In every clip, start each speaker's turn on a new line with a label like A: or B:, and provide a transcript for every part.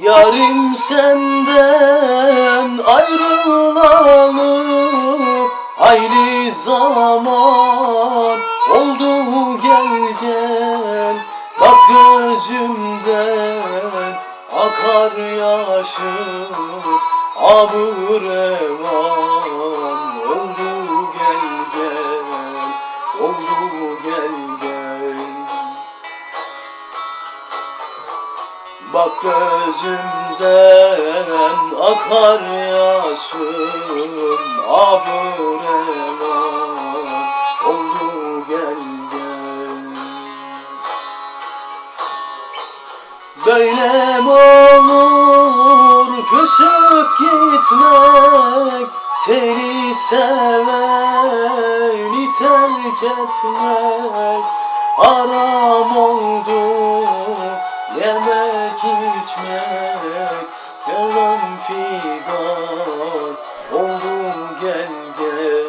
A: Yarim senden ayrılalı Hayli zaman oldu gel gel. Bak gözümden akar yaşım Abı revan Bak gözümden akar yaşım Abı revan oldu gel Böyle mi olur küsüp gitmek Seni seveni terk etmek? Haram oldu yemek içmek Yalan figan. Oldu gel gel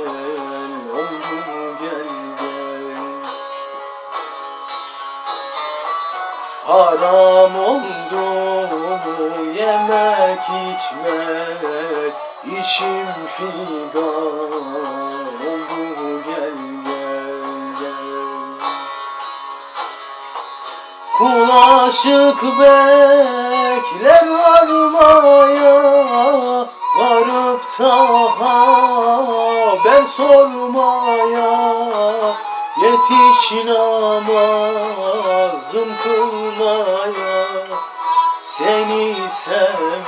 A: Oldu gel gel. Haram oldu yemek içmek İşim figan. Oldu gel aşık bekler varmaya Varıp daha ben sormaya. Yetiş namazım kılmaya Seni seven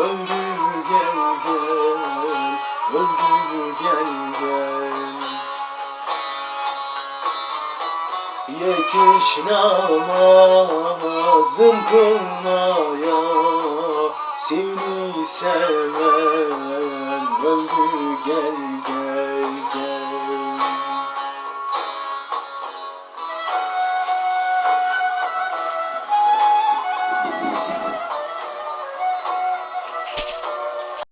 A: öldü gel gel Öldü gel gel Yetiş namazım kılmaya Seni seven öldü gel gel gel